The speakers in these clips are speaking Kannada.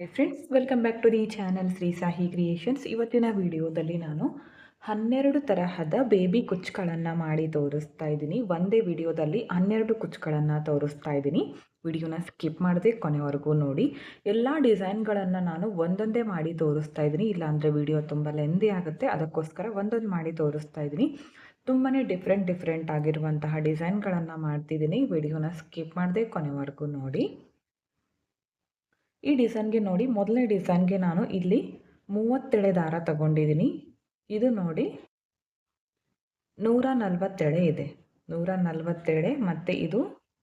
Friends welcome back to the channel Shri Sahi Creations ಇವತ್ತಿನ ವಿಡಿಯೋದಲ್ಲಿ ನಾನು ಹನ್ನೆರಡು ತರಹದ ಬೇಬಿ ಕುಚ್ಚುಗಳನ್ನು ಮಾಡಿ ತೋರಿಸ್ತಾ ಇದ್ದೀನಿ. ಒಂದೇ ವಿಡಿಯೋದಲ್ಲಿ ಹನ್ನೆರಡು ಕುಚ್ಚುಗಳನ್ನು ತೋರಿಸ್ತಾ ಇದ್ದೀನಿ. ವಿಡಿಯೋನ ಸ್ಕಿಪ್ ಮಾಡದೆ ಕೊನೆವರೆಗೂ ನೋಡಿ. ಎಲ್ಲ ಡಿಸೈನ್ಗಳನ್ನು ನಾನು ಒಂದೊಂದೇ ಮಾಡಿ ತೋರಿಸ್ತಾ ಇದ್ದೀನಿ. ಇಲ್ಲಾಂದರೆ ವಿಡಿಯೋ ತುಂಬ ಲೆಂದಿ ಆಗುತ್ತೆ. ಅದಕ್ಕೋಸ್ಕರ ಒಂದೊಂದು ಮಾಡಿ ತೋರಿಸ್ತಾ ಇದ್ದೀನಿ. ತುಂಬಾ ಡಿಫ್ರೆಂಟ್ ಡಿಫ್ರೆಂಟ್ ಆಗಿರುವಂತಹ ಡಿಸೈನ್ಗಳನ್ನು ಮಾಡ್ತಿದ್ದೀನಿ. ವಿಡಿಯೋನ ಸ್ಕಿಪ್ ಮಾಡದೆ ಕೊನೆವರೆಗೂ ನೋಡಿ. ಈ ಡಿಸೈನ್ಗೆ ನೋಡಿ, ಮೊದಲನೇ ಡಿಸೈನ್ಗೆ ನಾನು ಇಲ್ಲಿ ಮೂವತ್ತೆಳೆ ದಾರ ತಗೊಂಡಿದ್ದೀನಿ. ಇದು ನೋಡಿ, ನೂರ ನಲ್ವತ್ತೆಳೆ ಇದೆ. ನೂರ ನಲ್ವತ್ತೆಳೆ ಮತ್ತು ಇದು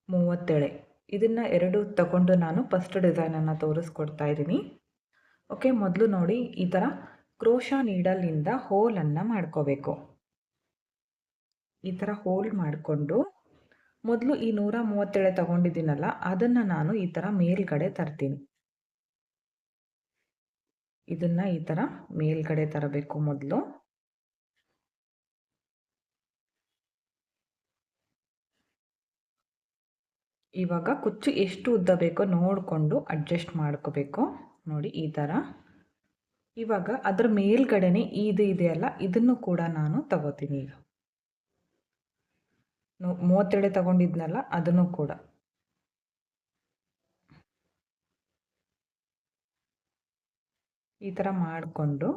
ಮೂವತ್ತೆಳೆ. ಇದನ್ನು ಎರಡು ತಗೊಂಡು ನಾನು ಫಸ್ಟ್ ಡಿಸೈನನ್ನು ತೋರಿಸ್ಕೊಡ್ತಾ ಇದ್ದೀನಿ. ಓಕೆ ಮೊದಲು ನೋಡಿ, ಈ ಥರ ಕ್ರೋಶ ನೀಡಲಿಂದ ಹೋಲನ್ನು ಮಾಡ್ಕೋಬೇಕು. ಈ ಥರ ಹೋಲ್ ಮಾಡಿಕೊಂಡು, ಮೊದಲು ಈ ನೂರ ಮೂವತ್ತೇಳೆ ತಗೊಂಡಿದ್ದೀನಲ್ಲ, ಅದನ್ನು ನಾನು ಈ ಥರ ಮೇಲ್ಗಡೆ ತರ್ತೀನಿ. ಇದನ್ನು ಈ ಥರ ಮೇಲ್ಗಡೆ ತರಬೇಕು ಮೊದಲು. ಇವಾಗ ಕುಚ್ಚು ಎಷ್ಟು ಉದ್ದ ಬೇಕೋ ನೋಡಿಕೊಂಡು ಅಡ್ಜಸ್ಟ್ ಮಾಡ್ಕೋಬೇಕು. ನೋಡಿ ಈ ಥರ ಇವಾಗ ಅದರ ಮೇಲ್ಗಡೆನೆ ಇದು ಇದೆಯಲ್ಲ ಇದನ್ನು ಕೂಡ ನಾನು ತಗೋತೀನಿ ಈಗ. ಮೂವತ್ತೆರಡು ತಗೊಂಡಿದ್ನಲ್ಲ, ಅದನ್ನು ಕೂಡ. ಈ ಥರ ಮಾಡಿಕೊಂಡು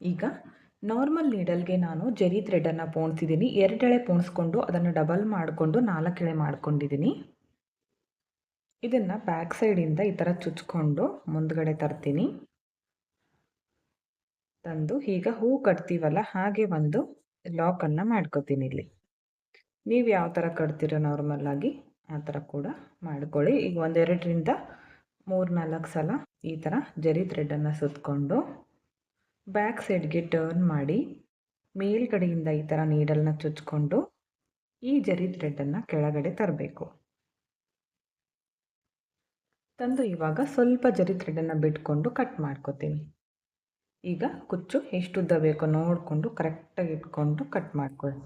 ಈಗ ನಾರ್ಮಲ್ ನೀಡಲ್ಗೆ ನಾನು ಜರಿ ಥ್ರೆಡನ್ನು ಪೋಣಿಸಿದ್ದೀನಿ ಎರಡೆಳೆ ಪೋಣಿಸ್ಕೊಂಡು ಅದನ್ನು ಡಬಲ್ ಮಾಡಿಕೊಂಡು ನಾಲ್ಕೆಳೆ ಮಾಡ್ಕೊಂಡಿದ್ದೀನಿ ಇದನ್ನು ಬ್ಯಾಕ್ ಸೈಡಿಂದ ಈ ಥರ ಚುಚ್ಕೊಂಡು ಮುಂದ್ಗಡೆ ತರ್ತೀನಿ. ತಂದು ಈಗ ಹೂ ಕಟ್ತೀವಲ್ಲ ಹಾಗೆ ಒಂದು ಲಾಕನ್ನು ಮಾಡ್ಕೋತೀನಿ ಇಲ್ಲಿ. ನೀವು ಯಾವ ಥರ ಕಟ್ತೀರೋ ನಾರ್ಮಲ್ಲಾಗಿ ಆ ಥರ ಕೂಡ ಮಾಡ್ಕೊಳ್ಳಿ. ಈಗ ಒಂದೆರಡರಿಂದ ಮೂರು ನಾಲ್ಕು ಸಲ ಈ ಥರ ಜರಿ ಥ್ರೆಡನ್ನು ಸುತ್ತಕೊಂಡು ಬ್ಯಾಕ್ ಸೈಡ್ಗೆ ಟರ್ನ್ ಮಾಡಿ ಮೇಲ್ಗಡೆಯಿಂದ ಈ ಥರ ನೀಡಲ್ನ ಚುಚ್ಕೊಂಡು ಈ ಜರಿ ಥ್ರೆಡನ್ನು ಕೆಳಗಡೆ ತರಬೇಕು. ತಂದು ಇವಾಗ ಸ್ವಲ್ಪ ಜರಿ ಥ್ರೆಡನ್ನು ಬಿಟ್ಕೊಂಡು ಕಟ್ ಮಾಡ್ಕೋತೀನಿ. ಈಗ ಕುಚ್ಚು ಎಷ್ಟು ಉದ್ದ ಬೇಕೋ ನೋಡಿಕೊಂಡು ಕರೆಕ್ಟಾಗಿ ಇಟ್ಕೊಂಡು ಕಟ್ ಮಾಡ್ಕೊಳ್ಳಿ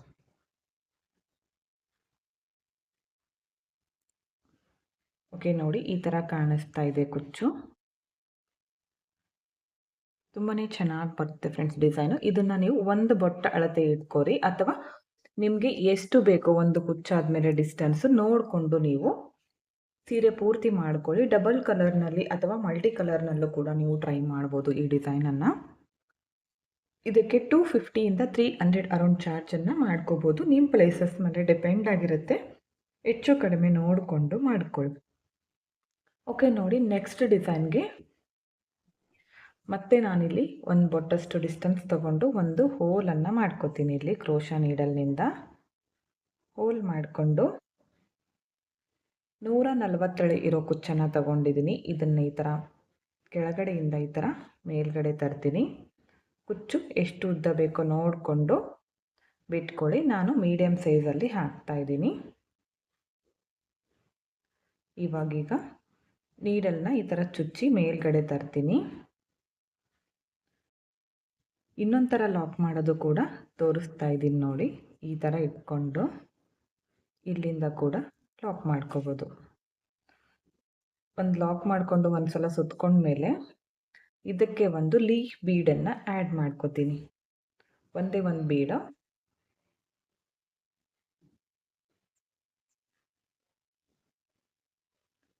ಓಕೆ, ನೋಡಿ ಈ ಥರ ಕಾಣಿಸ್ತಾ ಇದೆ ಕುಚ್ಚು. ತುಂಬಾ ಚೆನ್ನಾಗಿ ಬರುತ್ತೆ ಫ್ರೆಂಡ್ಸ್ ಡಿಸೈನು. ಇದನ್ನು ನೀವು ಒಂದು ಬೊಟ್ಟ ಅಳತೆ ಇಟ್ಕೋರಿ ಅಥವಾ ನಿಮಗೆ ಎಷ್ಟು ಬೇಕೋ ಒಂದು ಕುಚ್ಚಾದ್ಮೇಲೆ ಡಿಸ್ಟೆನ್ಸ್ ನೋಡಿಕೊಂಡು ನೀವು ಸೀರೆ ಪೂರ್ತಿ ಮಾಡ್ಕೊಳ್ಳಿ. ಡಬಲ್ ಕಲರ್ನಲ್ಲಿ ಅಥವಾ ಮಲ್ಟಿ ಕಲರ್ನಲ್ಲೂ ಕೂಡ ನೀವು ಟ್ರೈ ಮಾಡ್ಬೋದು ಈ ಡಿಸೈನನ್ನು ಇದಕ್ಕೆ ಟೂ ಫಿಫ್ಟಿಯಿಂದ ತ್ರೀ ಹಂಡ್ರೆಡ್ ಅರೌಂಡ್ ಚಾರ್ಜನ್ನು ಮಾಡ್ಕೋಬೋದು. ನಿಮ್ಮ ಪ್ಲೇಸಸ್ ಮೇಲೆ ಡಿಪೆಂಡ್ ಆಗಿರುತ್ತೆ. ಹೆಚ್ಚು ಕಡಿಮೆ ನೋಡಿಕೊಂಡು ಮಾಡ್ಕೊಳ್ಳಿ. ಓಕೆ ನೋಡಿ ನೆಕ್ಸ್ಟ್ ಡಿಸೈನ್ಗೆ ಮತ್ತೆ ನಾನಿಲ್ಲಿ ಒಂದು ಬೊಟ್ಟಷ್ಟು ಡಿಸ್ಟೆನ್ಸ್ ತಗೊಂಡು ಒಂದು ಹೋಲನ್ನು ಮಾಡ್ಕೋತೀನಿ ಇಲ್ಲಿ, ಕ್ರೋಶ ನೀಡಲ್ನಿಂದ ಹೋಲ್ ಮಾಡಿಕೊಂಡು ನೂರ ನಲವತ್ತೇಳು ಇರೋ ಕುಚ್ಚನ್ನು ತಗೊಂಡಿದ್ದೀನಿ ಇದನ್ನು ಈ ಥರ ಕೆಳಗಡೆಯಿಂದ ಈ ಥರ ಮೇಲ್ಗಡೆ ತರ್ತೀನಿ. ಕುಚ್ಚು ಎಷ್ಟು ಉದ್ದ ಬೇಕೋ ನೋಡಿಕೊಂಡು ಬಿಟ್ಕೊಳ್ಳಿ. ನಾನು ಮೀಡಿಯಮ್ ಸೈಜಲ್ಲಿ ಹಾಕ್ತಾಯಿದ್ದೀನಿ ಇವಾಗೀಗ ನೀಡಲ್ನ ಈ ಥರ ಚುಚ್ಚಿ ಮೇಲ್ಗಡೆ ತರ್ತೀನಿ. ಇನ್ನೊಂದು ಥರ ಲಾಕ್ ಮಾಡೋದು ಕೂಡ ತೋರಿಸ್ತಾ ಇದ್ದೀನಿ ನೋಡಿ, ಈ ಥರ ಇಟ್ಕೊಂಡು ಇಲ್ಲಿಂದ ಕೂಡ ಲಾಕ್ ಮಾಡ್ಕೋಬೋದು. ಒಂದು ಲಾಕ್ ಮಾಡಿಕೊಂಡು ಒಂದು ಸಲ ಸುತ್ಕೊಂಡ್ಮೇಲೆ ಇದಕ್ಕೆ ಒಂದು ಲೀಫ್ ಬೀಡನ್ನು ಆ್ಯಡ್ ಮಾಡ್ಕೋತೀನಿ. ಒಂದೇ ಒಂದು ಬೀಡ.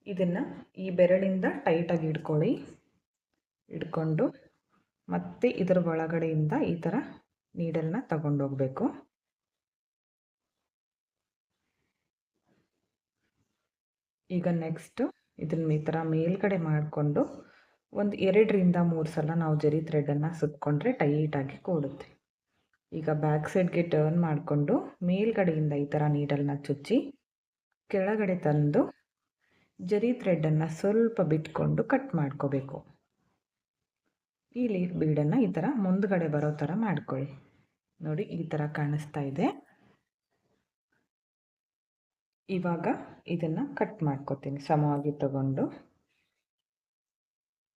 ಇದನ್ನು ಈ ಬೆರಳಿಂದ ಟೈಟಾಗಿ ಹಿಡ್ಕೊಳ್ಳಿ. ಹಿಡ್ಕೊಂಡು ಮತ್ತೆ ಇದರ ಒಳಗಡೆಯಿಂದ ಈ ಥರ ನೀಡಲ್ನ ತಗೊಂಡೋಗ್ಬೇಕು ಈಗ ನೆಕ್ಸ್ಟು ಇದನ್ನ ಈ ಥರ ಮೇಲ್ಗಡೆ ಮಾಡಿಕೊಂಡು ಒಂದು ಎರಡರಿಂದ ಮೂರು ಸಲ ನಾವು ಜರಿ ಥ್ರೆಡನ್ನು ಸುತ್ತಕೊಂಡ್ರೆ ಟೈಟಾಗಿ ಕೂಡುತ್ತೆ. ಈಗ ಬ್ಯಾಕ್ ಸೈಡ್ಗೆ ಟರ್ನ್ ಮಾಡಿಕೊಂಡು ಮೇಲ್ಗಡೆಯಿಂದ ಈ ಥರ ನೀಡಲ್ನ ಚುಚ್ಚಿ ಕೆಳಗಡೆ ತಂದು ಜರಿ ಥ್ರೆಡ್ಡನ್ನು ಸ್ವಲ್ಪ ಬಿಟ್ಕೊಂಡು ಕಟ್ ಮಾಡ್ಕೋಬೇಕು. ಈ ಲೀಫ್ ಬೀಡನ್ನು ಈ ಥರ ಮುಂದ್ಗಡೆ ಬರೋ ಥರ ಮಾಡ್ಕೊಳ್ಳಿ. ನೋಡಿ, ಈ ಥರ ಕಾಣಿಸ್ತಾ ಇದೆ. ಇವಾಗ ಇದನ್ನು ಕಟ್ ಮಾಡ್ಕೋತೀನಿ, ಸಮವಾಗಿ ತಗೊಂಡು.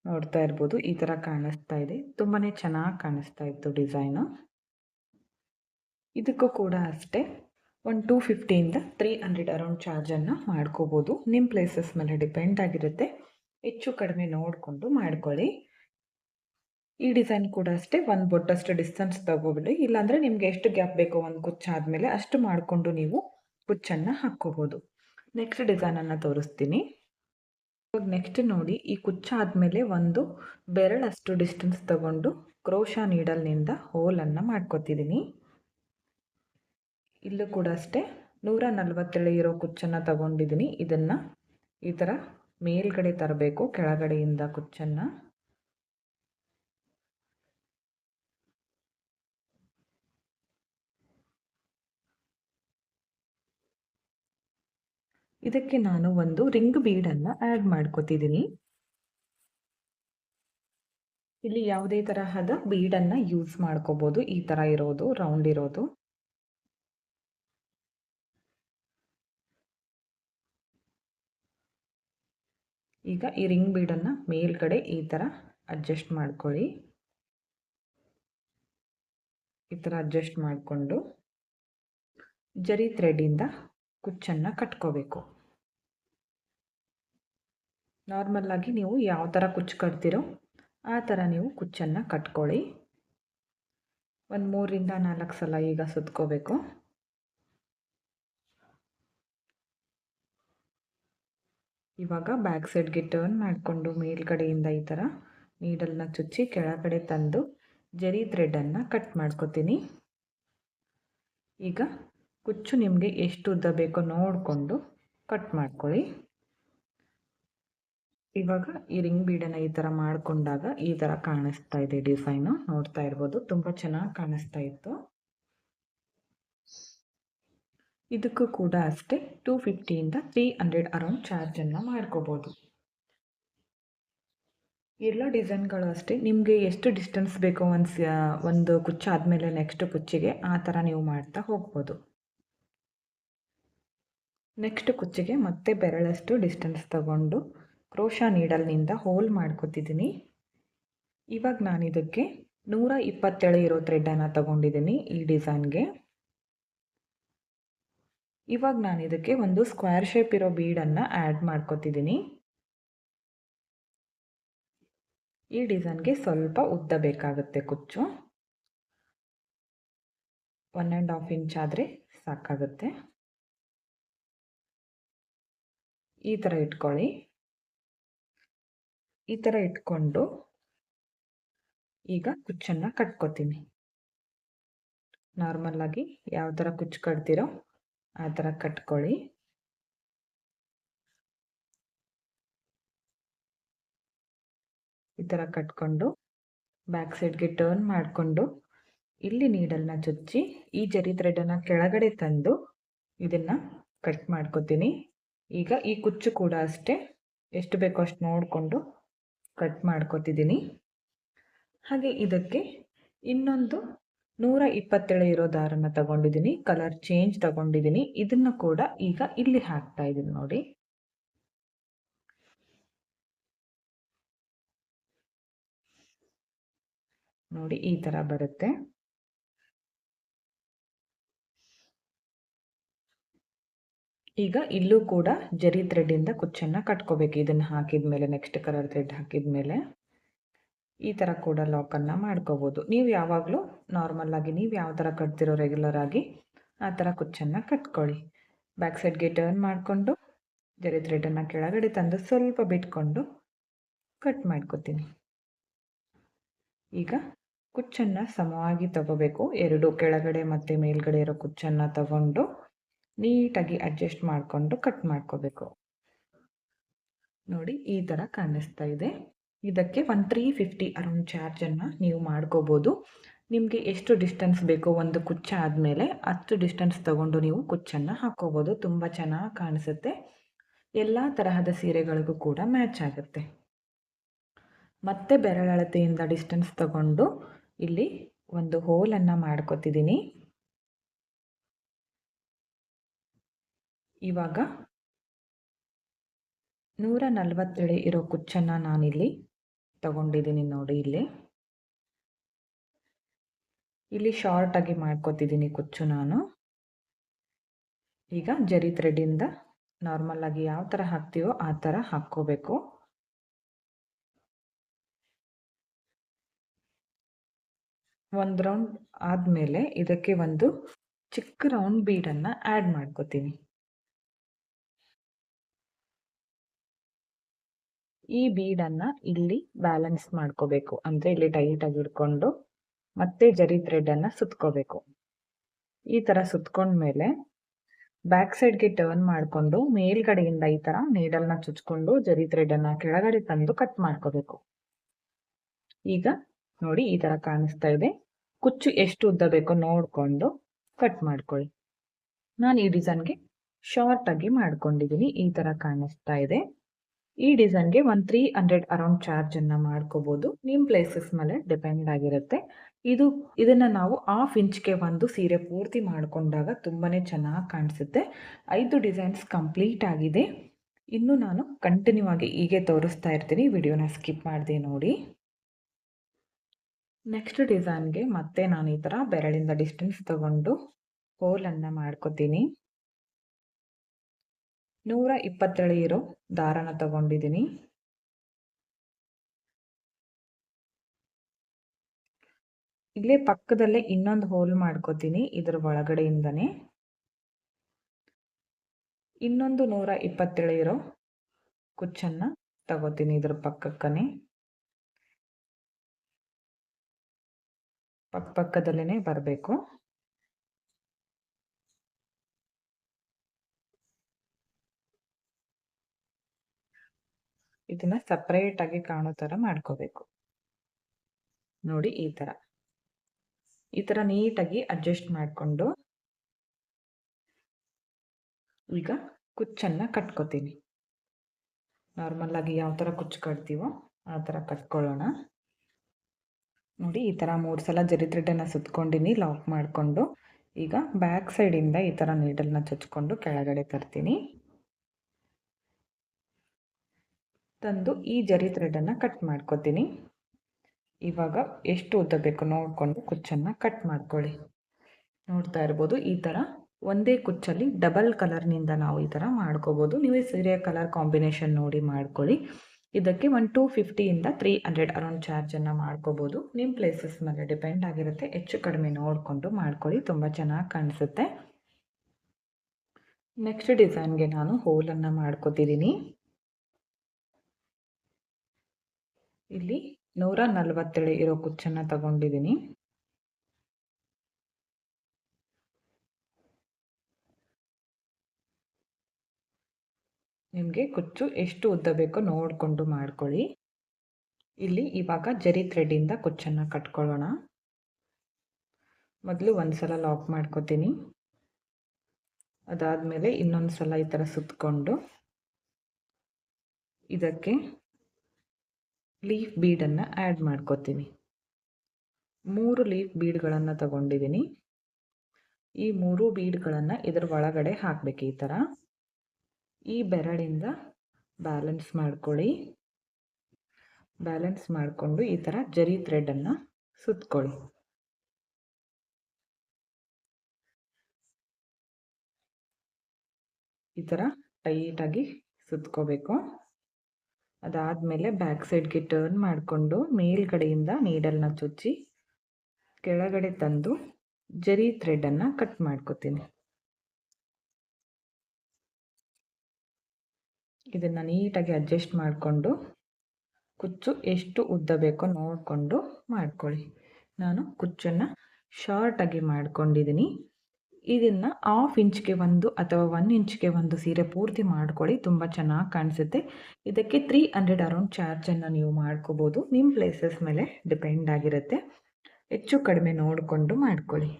ನೋಡ್ತಾ ಇರ್ಬೋದು, ಈ ಥರ ಕಾಣಿಸ್ತಾ ಇದೆ. ತುಂಬಾ ಚೆನ್ನಾಗಿ ಕಾಣಿಸ್ತಾ ಇತ್ತು ಡಿಸೈನು ಇದಕ್ಕೂ ಕೂಡ ಅಷ್ಟೇ. ಒಂದು ಟೂ ಫಿಫ್ಟಿಯಿಂದ ತ್ರೀ ಹಂಡ್ರೆಡ್ ಅರೌಂಡ್ ಚಾರ್ಜನ್ನು ಮಾಡ್ಕೋಬೋದು. ನಿಮ್ಮ ಪ್ಲೇಸಸ್ ಮೇಲೆ ಡಿಪೆಂಡ್ ಆಗಿರುತ್ತೆ. ಹೆಚ್ಚು ಕಡಿಮೆ ನೋಡಿಕೊಂಡು ಮಾಡ್ಕೊಳ್ಳಿ. ಈ ಡಿಸೈನ್ ಕೂಡ ಅಷ್ಟೇ, ಒಂದು ಬೊಟ್ಟಷ್ಟು ಡಿಸ್ಟೆನ್ಸ್ ತಗೋಬಿಡಿ. ಇಲ್ಲಾಂದರೆ ನಿಮಗೆ ಎಷ್ಟು ಗ್ಯಾಪ್ ಬೇಕೋ ಒಂದು ಕುಚ್ಚ ಆದಮೇಲೆ ಅಷ್ಟು ಮಾಡಿಕೊಂಡು ನೀವು ಕುಚ್ಚನ್ನು ಹಾಕ್ಕೋಬೋದು. ನೆಕ್ಸ್ಟ್ ಡಿಸೈನನ್ನು ತೋರಿಸ್ತೀನಿ. ಇವಾಗ ನೆಕ್ಸ್ಟ್ ನೋಡಿ, ಈ ಕುಚ್ಚ ಆದಮೇಲೆ ಒಂದು ಬೆರಳಷ್ಟು ಡಿಸ್ಟೆನ್ಸ್ ತಗೊಂಡು ಕ್ರೋಶಾ ನೀಡಲ್ನಿಂದ ಹೋಲನ್ನು ಮಾಡ್ಕೊತಿದ್ದೀನಿ ಇಲ್ಲೂ ಕೂಡ ಅಷ್ಟೇ ನೂರ ನಲ್ವತ್ತೇಳು ಇರೋ ಕುಚ್ಚನ್ನು ತಗೊಂಡಿದ್ದೀನಿ ಇದನ್ನು ಈ ಥರ ಮೇಲ್ಗಡೆ ತರಬೇಕು, ಕೆಳಗಡೆಯಿಂದ ಕುಚ್ಚನ್ನು. ಇದಕ್ಕೆ ನಾನು ಒಂದು ರಿಂಗ್ ಬೀಡನ್ನು ಆ್ಯಡ್ ಮಾಡ್ಕೋತಿದ್ದೀನಿ ಇಲ್ಲಿ ಯಾವುದೇ ತರಹದ ಬೀಡನ್ನು ಯೂಸ್ ಮಾಡ್ಕೋಬೋದು. ಈ ಥರ ಇರೋದು, ರೌಂಡ್ ಇರೋದು. ಈಗ ಈ ರಿಂಗ್ ಬೀಡನ್ನು ಮೇಲ್ಗಡೆ ಈ ಥರ ಅಡ್ಜಸ್ಟ್ ಮಾಡ್ಕೊಳ್ಳಿ. ಈ ಥರ ಅಡ್ಜಸ್ಟ್ ಮಾಡಿಕೊಂಡು ಜರಿ ಥ್ರೆಡಿಂದ ಕುಚ್ಚನ್ನು ಕಟ್ಕೋಬೇಕು. ನಾರ್ಮಲ್ಲಾಗಿ ನೀವು ಯಾವ ಥರ ಕುಚ್ಚು ಕಟ್ತೀರೋ ಆ ಥರ ನೀವು ಕುಚ್ಚನ್ನು ಕಟ್ಕೊಳ್ಳಿ. ಒಂದು ಮೂರರಿಂದ ನಾಲ್ಕು ಸಲ ಈಗ ಸುತ್ಕೋಬೇಕು. ಇವಾಗ ಬ್ಯಾಕ್ ಸೈಡ್ಗೆ ಟರ್ನ್ ಮಾಡಿಕೊಂಡು ಮೇಲ್ಗಡೆಯಿಂದ ಈ ಥರ ನೀಡಲ್ನ ಚುಚ್ಚಿ ಕೆಳಗಡೆ ತಂದು ಜರಿ ಥ್ರೆಡನ್ನು ಕಟ್ ಮಾಡ್ಕೊತೀನಿ. ಈಗ ಕುಚ್ಚು ನಿಮಗೆ ಎಷ್ಟು ಉದ್ದ ಬೇಕೋ ನೋಡಿಕೊಂಡು ಕಟ್ ಮಾಡ್ಕೊಳ್ಳಿ. ಇವಾಗ ಈ ರಿಂಗ್ ಬೀಡನ್ನು ಈ ಥರ ಮಾಡಿಕೊಂಡಾಗ ಈ ಥರ ಕಾಣಿಸ್ತಾ ಇದೆ ಡಿಸೈನು ನೋಡ್ತಾ ಇರ್ಬೋದು, ತುಂಬ ಚೆನ್ನಾಗಿ ಕಾಣಿಸ್ತಾ ಇತ್ತು. ಇದಕ್ಕೂ ಕೂಡ ಅಷ್ಟೇ ಟೂ ಫಿಫ್ಟಿಯಿಂದ ತ್ರೀ ಹಂಡ್ರೆಡ್ ಅರೌಂಡ್ ಚಾರ್ಜನ್ನು ಮಾಡ್ಕೋಬೋದು. ಎಲ್ಲ ಡಿಸೈನ್ಗಳು ಅಷ್ಟೇ. ನಿಮಗೆ ಎಷ್ಟು ಡಿಸ್ಟೆನ್ಸ್ ಬೇಕೋ ಒಂದು ಒಂದು ಕುಚ್ಚ ಆದಮೇಲೆ ನೆಕ್ಸ್ಟ್ ಕುಚ್ಚಿಗೆ ಆ ಥರ ನೀವು ಮಾಡ್ತಾ ಹೋಗ್ಬೋದು. ನೆಕ್ಸ್ಟ್ ಕುಚ್ಚಿಗೆ ಮತ್ತೆ ಬೆರಳಷ್ಟು ಡಿಸ್ಟೆನ್ಸ್ ತಗೊಂಡು ಕ್ರೋಶಾ ನೀಡಲ್ನಿಂದ ಹೋಲ್ ಮಾಡ್ಕೊತಿದ್ದೀನಿ ಇವಾಗ ನಾನು ಇದಕ್ಕೆ ನೂರ ಇಪ್ಪತ್ತೇಳು ಇರೋ ಥ್ರೆಡ್ಡನ್ನು ತಗೊಂಡಿದ್ದೀನಿ ಈ ಡಿಸೈನ್ಗೆ ಇವಾಗ ನಾನು ಇದಕ್ಕೆ ಒಂದು ಸ್ಕ್ವೇರ್ ಶೇಪ್ ಇರೋ ಬೀಡನ್ನು ಆ್ಯಡ್ ಮಾಡ್ಕೋತಿದ್ದೀನಿ ಈ ಡಿಸೈನ್ಗೆ ಸ್ವಲ್ಪ ಉದ್ದ ಬೇಕಾಗುತ್ತೆ ಕುಚ್ಚು. ಒನ್ ಆ್ಯಂಡ್ ಹಾಫ್ ಇಂಚ್ ಆದರೆ ಸಾಕಾಗುತ್ತೆ. ಈ ಥರ ಇಟ್ಕೊಳ್ಳಿ. ಈ ಥರ ಇಟ್ಕೊಂಡು ಈಗ ಕುಚ್ಚನ್ನು ಕಟ್ಕೋತೀನಿ. ನಾರ್ಮಲ್ಲಾಗಿ ಯಾವ ಥರ ಕುಚ್ಚು ಕಟ್ತೀರೋ ಆ ಥರ ಕಟ್ಕೊಳ್ಳಿ. ಈ ಥರ ಕಟ್ಕೊಂಡು ಬ್ಯಾಕ್ ಸೈಡ್ಗೆ ಟರ್ನ್ ಮಾಡಿಕೊಂಡು ಇಲ್ಲಿ ನೀಡಲ್ನ ಚುಚ್ಚಿ ಈ ಜರಿ ಥ್ರೆಡನ್ನು ಕೆಳಗಡೆ ತಂದು ಇದನ್ನು ಕಟ್ ಮಾಡ್ಕೊತೀನಿ. ಈಗ ಈ ಕುಚ್ಚು ಕೂಡ ಅಷ್ಟೇ ಎಷ್ಟು ಬೇಕೋ ಅಷ್ಟು ನೋಡಿಕೊಂಡು ಕಟ್ ಮಾಡ್ಕೋತಿದ್ದೀನಿ ಹಾಗೆ ಇದಕ್ಕೆ ಇನ್ನೊಂದು ನೂರ ಇಪ್ಪತ್ತೇಳು ಇರೋ ದಾರನ ತಗೊಂಡಿದ್ದೀನಿ ಕಲರ್ ಚೇಂಜ್ ತಗೊಂಡಿದ್ದೀನಿ ಇದನ್ನ ಕೂಡ ಈಗ ಇಲ್ಲಿ ಹಾಕ್ತಾ ಇದ್ದೀನಿ ನೋಡಿ. ನೋಡಿ, ಈ ತರ ಬರುತ್ತೆ. ಈಗ ಇಲ್ಲೂ ಕೂಡ ಜರಿ ಥ್ರೆಡ್ ಇಂದ ಕುಚ್ಚನ್ನ ಕಟ್ಕೋಬೇಕು. ಇದನ್ನ ಹಾಕಿದ ಮೇಲೆ ನೆಕ್ಸ್ಟ್ ಕಲರ್ ಥ್ರೆಡ್ ಹಾಕಿದ ಮೇಲೆ ಈ ಥರ ಕೂಡ ಲಾಕನ್ನು ಮಾಡ್ಕೋಬೋದು. ನೀವು ಯಾವಾಗಲೂ ನಾರ್ಮಲ್ಲಾಗಿ ನೀವು ಯಾವ ಥರ ಕಟ್ತಿರೋ ರೆಗ್ಯುಲರ್ ಆಗಿ ಆ ಥರ ಕುಚ್ಚನ್ನು ಕಟ್ಕೊಳ್ಳಿ. ಬ್ಯಾಕ್ ಸೈಡ್ಗೆ ಟರ್ನ್ ಮಾಡಿಕೊಂಡು, ಜರಿ ಥ್ರೆಡನ್ನು ಕೆಳಗಡೆ ತಂದು ಸ್ವಲ್ಪ ಬಿಟ್ಕೊಂಡು ಕಟ್ ಮಾಡ್ಕೋತೀನಿ. ಈಗ ಕುಚ್ಚನ್ನು ಸಮವಾಗಿ ತಗೋಬೇಕು. ಎರಡು ಕೆಳಗಡೆ ಮತ್ತು ಮೇಲ್ಗಡೆ ಇರೋ ಕುಚ್ಚನ್ನು ತಗೊಂಡು ನೀಟಾಗಿ ಅಡ್ಜಸ್ಟ್ ಮಾಡಿಕೊಂಡು ಕಟ್ ಮಾಡ್ಕೋಬೇಕು. ನೋಡಿ ಈ ಥರ ಕಾಣಿಸ್ತಾ ಇದೆ. ಇದಕ್ಕೆ ಒನ್ ತ್ರೀ ಫಿಫ್ಟಿ ಅರೌಂಡ್ ಚಾರ್ಜನ್ನು ನೀವು ಮಾಡ್ಕೋಬೋದು. ನಿಮಗೆ ಎಷ್ಟು ಡಿಸ್ಟೆನ್ಸ್ ಬೇಕೋ ಒಂದು ಕುಚ್ಚ ಆದಮೇಲೆ ಹತ್ತು ಡಿಸ್ಟೆನ್ಸ್ ತಗೊಂಡು ನೀವು ಕುಚ್ಚನ್ನು ಹಾಕ್ಕೋಬೋದು ತುಂಬ ಚೆನ್ನಾಗಿ ಕಾಣಿಸುತ್ತೆ. ಎಲ್ಲ ತರಹದ ಸೀರೆಗಳಿಗೂ ಕೂಡ ಮ್ಯಾಚ್ ಆಗುತ್ತೆ. ಮತ್ತೆ ಬೆರಳಳತೆಯಿಂದ ಡಿಸ್ಟೆನ್ಸ್ ತಗೊಂಡು ಇಲ್ಲಿ ಒಂದು ಹೋಲನ್ನು ಮಾಡ್ಕೊತಿದ್ದೀನಿ. ಇವಾಗ ನೂರ ನಲವತ್ತೇಳು ಇರೋ ಕುಚ್ಚನ್ನು ನಾನಿಲ್ಲಿ ತಗೊಂಡಿದ್ದೀನಿ ನೋಡಿ ಇಲ್ಲಿ. ಇಲ್ಲಿ ಶಾರ್ಟಾಗಿ ಮಾಡ್ಕೊತಿದ್ದೀನಿ ಕುಚ್ಚು ನಾನು. ಈಗ ಜರಿ ಥ್ರೆಡ್ಡಿಂದ ನಾರ್ಮಲ್ಲಾಗಿ ಯಾವ ಥರ ಹಾಕ್ತೀವೋ ಆ ಥರ ಹಾಕ್ಕೋಬೇಕು. ಒಂದು ರೌಂಡ್ ಆದಮೇಲೆ ಇದಕ್ಕೆ ಒಂದು ಚಿಕ್ಕ ರೌಂಡ್ ಬೀಡನ್ನು ಆ್ಯಡ್ ಮಾಡ್ಕೋತೀನಿ. ಈ ಬೀಡನ್ನ ಇಲ್ಲಿ ಬ್ಯಾಲೆನ್ಸ್ ಮಾಡ್ಕೋಬೇಕು. ಅಂದ್ರೆ ಇಲ್ಲಿ ಟೈಟ್ ಆಗಿ ಹಿಡ್ಕೊಂಡು ಮತ್ತೆ ಜರಿ ಥ್ರೆಡ್ ಅನ್ನ ಸುತ್ಕೋಬೇಕು. ಈ ಥರ ಸುತ್ಕೊಂಡ್ಮೇಲೆ ಬ್ಯಾಕ್ ಸೈಡ್ಗೆ ಟರ್ನ್ ಮಾಡಿಕೊಂಡು ಮೇಲ್ಗಡೆಯಿಂದ ಈ ಥರ ನೀಡಲ್ನ ಚುಚ್ಕೊಂಡು ಜರಿ ಥ್ರೆಡ್ ಅನ್ನ ಕೆಳಗಡೆ ತಂದು ಕಟ್ ಮಾಡ್ಕೋಬೇಕು. ಈಗ ನೋಡಿ ಈ ತರ ಕಾಣಿಸ್ತಾ ಇದೆ. ಕುಚ್ಚು ಎಷ್ಟು ಉದ್ದ ಬೇಕೋ ನೋಡಿಕೊಂಡು ಕಟ್ ಮಾಡ್ಕೊಳ್ಳಿ. ನಾನು ಈ ಡಿಸೈನ್ಗೆ ಶಾರ್ಟ್ ಆಗಿ ಮಾಡ್ಕೊಂಡಿದ್ದೀನಿ ಈ ತರ ಕಾಣಿಸ್ತಾ ಇದೆ. ಈ ಡಿಸೈನ್ಗೆ ಒಂದು ತ್ರೀ ಹಂಡ್ರೆಡ್ ಅರೌಂಡ್ ಚಾರ್ಜನ್ನು ಮಾಡ್ಕೋಬೋದು. ನಿಮ್ಮ ಪ್ಲೇಸಸ್ ಮೇಲೆ ಡಿಪೆಂಡ್ ಆಗಿರುತ್ತೆ. ಇದು, ಇದನ್ನು ನಾವು ಹಾಫ್ ಇಂಚ್ಗೆ ಒಂದು ಸೀರೆ ಪೂರ್ತಿ ಮಾಡಿಕೊಂಡಾಗ ತುಂಬಾ ಚೆನ್ನಾಗಿ ಕಾಣಿಸುತ್ತೆ. ಐದು ಡಿಸೈನ್ಸ್ ಕಂಪ್ಲೀಟ್ ಆಗಿದೆ. ಇನ್ನು ನಾನು ಕಂಟಿನ್ಯೂ ಆಗಿ ಹೀಗೆ ತೋರಿಸ್ತಾ ಇರ್ತೀನಿ. ವಿಡಿಯೋನ ಸ್ಕಿಪ್ ಮಾಡಿದೆ ನೋಡಿ. ನೆಕ್ಸ್ಟ್ ಡಿಸೈನ್ಗೆ ಮತ್ತೆ ನಾನು ಈ ಥರ ಬೆರಳಿಂದ ಡಿಸ್ಟೆನ್ಸ್ ತಗೊಂಡು ಹೋಲನ್ನು ಮಾಡ್ಕೋತೀನಿ. ನೂರ ಇಪ್ಪತ್ತೇಳು ಇರೋ ದಾರನ ತಗೊಂಡಿದ್ದೀನಿ. ಇಲ್ಲೇ ಪಕ್ಕದಲ್ಲೇ ಇನ್ನೊಂದು ಹೋಲ್ ಮಾಡ್ಕೋತೀನಿ, ಇದರ ಒಳಗಡೆಯಿಂದನೇ. ಇನ್ನೊಂದು ನೂರ ಇಪ್ಪತ್ತೇಳು ಇರೋ ಕುಚ್ಚನ್ನು ತಗೋತೀನಿ ಇದ್ರ ಪಕ್ಕಕ್ಕನೇ. ಪಕ್ಕ ಪಕ್ಕದಲ್ಲೇ ಬರಬೇಕು. ಇದನ್ನ ಸಪ್ರೇಟ್ ಆಗಿ ಕಾಣೋ ತರ ಮಾಡ್ಕೋಬೇಕು. ನೋಡಿ ಈ ತರ. ಈ ತರ ನೀಟಾಗಿ ಅಡ್ಜಸ್ಟ್ ಮಾಡಿಕೊಂಡು ಈಗ ಕುಚ್ಚನ್ನ ಕಟ್ಕೋತೀನಿ. ನಾರ್ಮಲ್ ಆಗಿ ಯಾವ ತರ ಕುಚ್ಚು ಕಟ್ತೀವೋ ಆ ತರ ಕಟ್ಕೊಳ್ಳೋಣ. ನೋಡಿ ಈ ತರ ಮೂರು ಸಲ ಜರಿ ಥ್ರೆಡನ್ನು ಸುತ್ಕೊಂಡಿನಿ ಲಾಕ್ ಮಾಡಿಕೊಂಡು ಈಗ ಬ್ಯಾಕ್ ಸೈಡಿಂದ ಈ ಥರ ನೀಡಲ್ನ ಚುಚ್ಕೊಂಡು ಕೆಳಗಡೆ ತರ್ತೀನಿ. ತಂದು ಈ ಜರಿ ಥ್ರೆಡನ್ನು ಕಟ್ ಮಾಡ್ಕೋತೀನಿ. ಇವಾಗ ಎಷ್ಟು ಉದ್ದ ಬೇಕು ನೋಡಿಕೊಂಡು ಕುಚ್ಚನ್ನು ಕಟ್ ಮಾಡ್ಕೊಳ್ಳಿ. ನೋಡ್ತಾ ಇರ್ಬೋದು ಈ ಥರ ಒಂದೇ ಕುಚ್ಚಲ್ಲಿ ಡಬಲ್ ಕಲರ್ನಿಂದ ನಾವು ಈ ಥರ ಮಾಡ್ಕೋಬೋದು. ನೀವು ಸೀರೆ ಕಲರ್ ಕಾಂಬಿನೇಷನ್ ನೋಡಿ ಮಾಡ್ಕೊಳ್ಳಿ. ಇದಕ್ಕೆ ಒನ್ ಟೂ ಫಿಫ್ಟಿಯಿಂದ ತ್ರೀ ಹಂಡ್ರೆಡ್ ಅರೌಂಡ್ ಚಾರ್ಜನ್ನು ಮಾಡ್ಕೋಬೋದು. ನಿಮ್ಮ ಪ್ಲೇಸಸ್ ಮೇಲೆ ಡಿಪೆಂಡ್ ಆಗಿರುತ್ತೆ. ಹೆಚ್ಚು ಕಡಿಮೆ ನೋಡಿಕೊಂಡು ಮಾಡ್ಕೊಳ್ಳಿ. ತುಂಬ ಚೆನ್ನಾಗಿ ಕಾಣಿಸುತ್ತೆ. ನೆಕ್ಸ್ಟ್ ಡಿಸೈನ್ಗೆ ನಾನು ಹೋಲನ್ನು ಮಾಡ್ಕೋತಿದ್ದೀನಿ. ಇಲ್ಲಿ ನೂರ ನಲ್ವತ್ತೆಳೆ ಇರೋ ಕುಚ್ಚನ್ನು ತಗೊಂಡಿದ್ದೀನಿ. ನಿಮಗೆ ಕುಚ್ಚು ಎಷ್ಟು ಉದ್ದ ಬೇಕೋ ನೋಡಿಕೊಂಡು ಮಾಡ್ಕೊಳ್ಳಿ. ಇಲ್ಲಿ ಇವಾಗ ಜರಿ ಥ್ರೆಡ್ಡಿಂದ ಕುಚ್ಚನ್ನು ಕಟ್ಕೊಳ್ಳೋಣ. ಮೊದಲು ಒಂದು ಸಲ ಲಾಕ್ ಮಾಡ್ಕೋತೀನಿ. ಅದಾದಮೇಲೆ ಇನ್ನೊಂದು ಸಲ ಈ ಥರ ಸುತ್ತಕೊಂಡು ಇದಕ್ಕೆ ಲೀಫ್ ಬೀಡನ್ನು ಆ್ಯಡ್ ಮಾಡ್ಕೋತೀನಿ. ಮೂರು ಲೀಫ್ ಬೀಡ್ಗಳನ್ನು ತಗೊಂಡಿದ್ದೀನಿ ಈ ಮೂರು ಬೀಡ್ಗಳನ್ನು ಇದರ ಒಳಗಡೆ ಹಾಕಬೇಕು ಈ ಥರ ಈ ಬೆರಳಿಂದ ಬ್ಯಾಲೆನ್ಸ್ ಮಾಡ್ಕೊಳ್ಳಿ. ಬ್ಯಾಲೆನ್ಸ್ ಮಾಡಿಕೊಂಡು ಈ ಥರ ಜರಿ ಥ್ರೆಡನ್ನು ಸುತ್ಕೊಳ್ಳಿ. ಈ ಥರ ಟೈಟಾಗಿ ಸುತ್ಕೋಬೇಕು. ಅದಾದಮೇಲೆ ಬ್ಯಾಕ್ ಸೈಡ್ಗೆ ಟರ್ನ್ ಮಾಡಿಕೊಂಡು ಮೇಲ್ಗಡೆಯಿಂದ ನೀಡಲ್ನ ಚುಚ್ಚಿ ಕೆಳಗಡೆ ತಂದು ಜರಿ ಥ್ರೆಡನ್ನು ಕಟ್ ಮಾಡ್ಕೋತೀನಿ. ಇದನ್ನು ನೀಟಾಗಿ ಅಡ್ಜಸ್ಟ್ ಮಾಡಿಕೊಂಡು ಕುಚ್ಚು ಎಷ್ಟು ಉದ್ದ ಬೇಕೋ ನೋಡಿಕೊಂಡು ಮಾಡ್ಕೊಳ್ಳಿ. ನಾನು ಕುಚ್ಚನ್ನು ಶಾರ್ಟಾಗಿ ಮಾಡ್ಕೊಂಡಿದ್ದೀನಿ ಇದನ್ನು ಹಾಫ್ ಇಂಚ್ಗೆ ಒಂದು ಅಥವಾ ಒನ್ ಇಂಚ್ಗೆ ಒಂದು ಸೀರೆ ಪೂರ್ತಿ ಮಾಡ್ಕೊಳ್ಳಿ, ತುಂಬ ಚೆನ್ನಾಗಿ ಕಾಣಿಸುತ್ತೆ. ಇದಕ್ಕೆ ತ್ರೀ ಹಂಡ್ರೆಡ್ ಅರೌಂಡ್ ಚಾರ್ಜನ್ನು ನೀವು ಮಾಡ್ಕೋಬೋದು. ನಿಮ್ಮ ಪ್ಲೇಸಸ್ ಮೇಲೆ ಡಿಪೆಂಡ್ ಆಗಿರುತ್ತೆ. ಹೆಚ್ಚು ಕಡಿಮೆ ನೋಡಿಕೊಂಡು ಮಾಡ್ಕೊಳ್ಳಿ.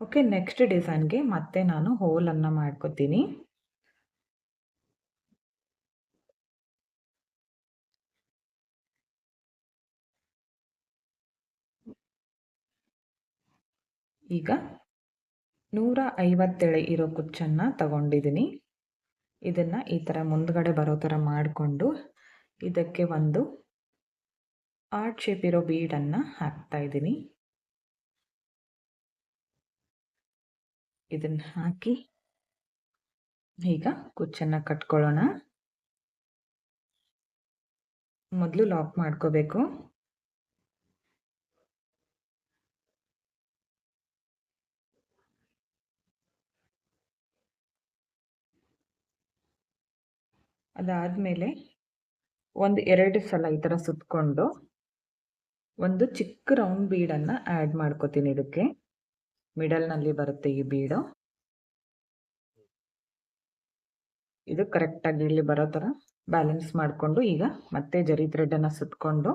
ಓಕೆ ನೆಕ್ಸ್ಟ್ ಡಿಸೈನ್ಗೆ ಮತ್ತೆ ನಾನು ಹೋಲನ್ನು ಮಾಡ್ಕೋತೀನಿ. ಈಗ ನೂರ ಐವತ್ತೆಳೆ ಇರೋ ಕುಚ್ಚನ್ನು ತಗೊಂಡಿದ್ದೀನಿ ಇದನ್ನು ಈ ಥರ ಮುಂದ್ಗಡೆ ಬರೋ ಥರ ಮಾಡಿಕೊಂಡು ಇದಕ್ಕೆ ಒಂದು ಆರ್ಟ್ ಶೇಪ್ ಇರೋ ಬೀಡನ್ನು ಹಾಕ್ತಾ ಇದ್ದೀನಿ ಇದನ್ನು ಹಾಕಿ ಈಗ ಕುಚ್ಚನ್ನು ಕಟ್ಕೊಳ್ಳೋಣ. ಮೊದಲು ಲಾಕ್ ಮಾಡ್ಕೋಬೇಕು. ಅದಾದಮೇಲೆ ಒಂದು ಎರಡು ಸಲ ಈ ಥರ ಸುತ್ತಕೊಂಡು ಒಂದು ಚಿಕ್ಕ ರೌಂಡ್ ಬೀಡನ್ನು ಆ್ಯಡ್ ಮಾಡ್ಕೋತೀನಿ ಇದಕ್ಕೆ ಮಿಡಲ್ನಲ್ಲಿ ಬರುತ್ತೆ ಈ ಬೀಡು ಇದು ಕರೆಕ್ಟಾಗಿ ಇಲ್ಲಿ ಬರೋ ಥರ ಬ್ಯಾಲೆನ್ಸ್ ಮಾಡಿಕೊಂಡು ಈಗ ಮತ್ತೆ ಜರಿ ಥ್ರೆಡನ್ನು ಸುತ್ತಕೊಂಡು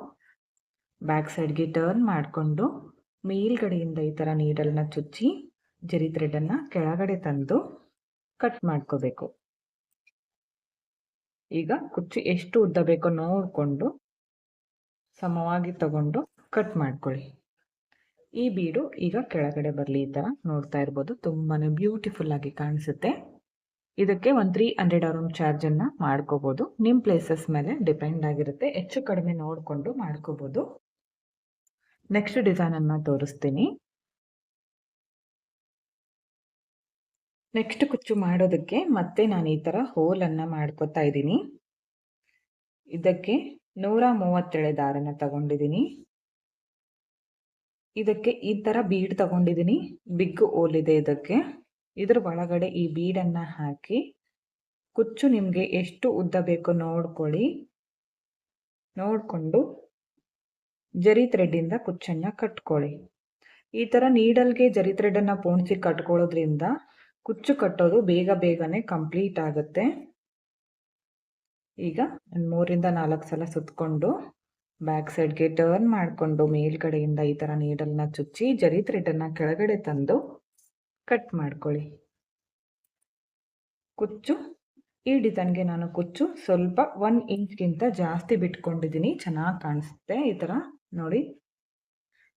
ಬ್ಯಾಕ್ ಸೈಡ್ಗೆ ಟರ್ನ್ ಮಾಡಿಕೊಂಡು ಮೇಲ್ಗಡೆಯಿಂದ ಈ ಥರ ನೀಡಲ್ನ ಚುಚ್ಚಿ ಜರಿ ಥ್ರೆಡನ್ನು ಕೆಳಗಡೆ ತಂದು ಕಟ್ ಮಾಡ್ಕೋಬೇಕು. ಈಗ ಕುಚ್ಚು ಎಷ್ಟು ಉದ್ದ ಬೇಕೋ ನೋಡಿಕೊಂಡು ಸಮವಾಗಿ ತಗೊಂಡು ಕಟ್ ಮಾಡ್ಕೊಳ್ಳಿ. ಈ ಬೀಡು ಈಗ ಕೆಳಗಡೆ ಬರಲಿ ಈ ಥರ ನೋಡ್ತಾ ಇರ್ಬೋದು. ತುಂಬಾ ಬ್ಯೂಟಿಫುಲ್ ಆಗಿ ಕಾಣಿಸುತ್ತೆ. ಇದಕ್ಕೆ ಒಂದು ತ್ರೀ ಹಂಡ್ರೆಡ್ ಅರೌಂಡ್ ಚಾರ್ಜನ್ನು ಮಾಡ್ಕೋಬೋದು. ನಿಮ್ಮ ಪ್ಲೇಸಸ್ ಮೇಲೆ ಡಿಪೆಂಡ್ ಆಗಿರುತ್ತೆ. ಹೆಚ್ಚು ಕಡಿಮೆ ನೋಡಿಕೊಂಡು ಮಾಡ್ಕೋಬೋದು. ನೆಕ್ಸ್ಟ್ ಡಿಸೈನನ್ನು ತೋರಿಸ್ತೀನಿ. ನೆಕ್ಸ್ಟ್ ಕುಚ್ಚು ಮಾಡೋದಕ್ಕೆ ಮತ್ತೆ ನಾನು ಈ ಥರ ಹೋಲನ್ನು ಮಾಡ್ಕೋತಾ ಇದ್ದೀನಿ. ಇದಕ್ಕೆ ನೂರ ಮೂವತ್ತೇಳೆ ದಾರನ ತಗೊಂಡಿದ್ದೀನಿ. ಇದಕ್ಕೆ ಈ ಥರ ಬೀಡ್ ತಗೊಂಡಿದ್ದೀನಿ. ಬಿಗ್ ಹೋಲ್ ಇದೆ ಇದಕ್ಕೆ. ಇದ್ರ ಒಳಗಡೆ ಈ ಬೀಡನ್ನು ಹಾಕಿ ಕುಚ್ಚು ನಿಮಗೆ ಎಷ್ಟು ಉದ್ದ ಬೇಕೋ ನೋಡ್ಕೊಳ್ಳಿ. ನೋಡಿಕೊಂಡು ಜರಿ ಥ್ರೆಡ್ಡಿಂದ ಕುಚ್ಚನ್ನು ಕಟ್ಕೊಳ್ಳಿ. ಈ ಥರ ನೀಡಲ್ಗೆ ಜರಿ ಥ್ರೆಡನ್ನು ಪೋಣಿಸಿ ಕಟ್ಕೊಳ್ಳೋದ್ರಿಂದ ಕುಚ್ಚು ಕಟ್ಟೋದು ಬೇಗ ಬೇಗನೆ ಕಂಪ್ಲೀಟ್ ಆಗುತ್ತೆ. ಈಗ ಮೂರಿಂದ ನಾಲ್ಕು ಸಲ ಸುತ್ತಕೊಂಡು ಬ್ಯಾಕ್ ಸೈಡ್ಗೆ ಟರ್ನ್ ಮಾಡಿಕೊಂಡು ಮೇಲ್ಗಡೆಯಿಂದ ಈ ಥರ ನೀಡಲ್ನ ಚುಚ್ಚಿ ಜರಿ ಥ್ರೆಡನ್ನು ಕೆಳಗಡೆ ತಂದು ಕಟ್ ಮಾಡ್ಕೊಳ್ಳಿ. ಕುಚ್ಚು, ಈ ಡಿಸೈನ್ಗೆ ನಾನು ಕುಚ್ಚು ಸ್ವಲ್ಪ ಒನ್ ಇಂಚ್ಗಿಂತ ಜಾಸ್ತಿ ಬಿಟ್ಕೊಂಡಿದ್ದೀನಿ. ಚೆನ್ನಾಗಿ ಕಾಣಿಸುತ್ತೆ ಈ ಥರ ನೋಡಿ.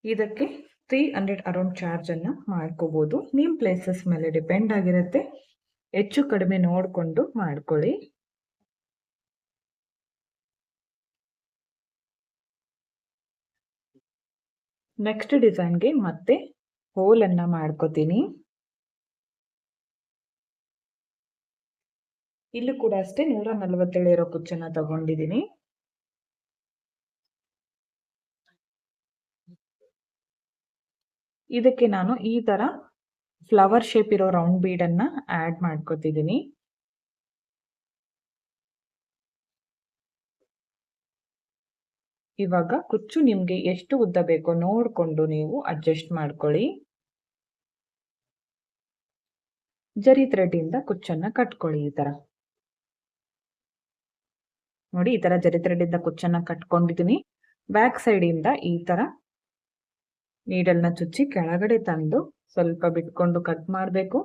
ಇದಕ್ಕೆ ತ್ರೀ ಹಂಡ್ರೆಡ್ ಅರೌಂಡ್ ಚಾರ್ಜನ್ನು ಮಾಡ್ಕೋಬೋದು. ನಿಮ್ಮ ಪ್ಲೇಸಸ್ ಮೇಲೆ ಡಿಪೆಂಡ್ ಆಗಿರುತ್ತೆ. ಹೆಚ್ಚು ಕಡಿಮೆ ನೋಡಿಕೊಂಡು ಮಾಡ್ಕೊಳ್ಳಿ. ನೆಕ್ಸ್ಟ್ ಡಿಸೈನ್ಗೆ ಮತ್ತೆ ಹೋಲನ್ನು ಮಾಡ್ಕೋತೀನಿ. ಇಲ್ಲೂ ಕೂಡ ಅಷ್ಟೇ ನೂರ ನಲವತ್ತೇಳು ಇರೋ ಕುಚ್ಚನ್ನು ತಗೊಂಡಿದ್ದೀನಿ ಇದಕ್ಕೆ ನಾನು ಈ ತರ ಫ್ಲವರ್ ಶೇಪ್ ಇರೋ ರೌಂಡ್ ಬೀಡನ್ನ ಆಡ್ ಮಾಡ್ಕೋತಿದ್ದೀನಿ ಇವಾಗ ಕುಚ್ಚು ನಿಮ್ಗೆ ಎಷ್ಟು ಉದ್ದ ಬೇಕೋ ನೋಡ್ಕೊಂಡು ನೀವು ಅಡ್ಜಸ್ಟ್ ಮಾಡ್ಕೊಳ್ಳಿ. ಜರಿ ಥ್ರೆಡ್ ಇಂದ ಕುಚ್ಚನ್ನ ಕಟ್ಕೊಳ್ಳಿ ಈ ತರ. ನೋಡಿ ಈ ತರ ಜರಿ ಥ್ರೆಡ್ ಇಂದ ಕುಚ್ಚನ್ನ ಕಟ್ಕೊಂಡಿದ್ದೀನಿ ಬ್ಯಾಕ್ ಸೈಡ್ ಇಂದ ಈ ತರ ನೀಡಲ್ನ ಚುಚ್ಚಿ ಕೆಳಗಡೆ ತಂದು ಸ್ವಲ್ಪ ಬಿಟ್ಕೊಂಡು ಕಟ್ ಮಾಡಬೇಕು.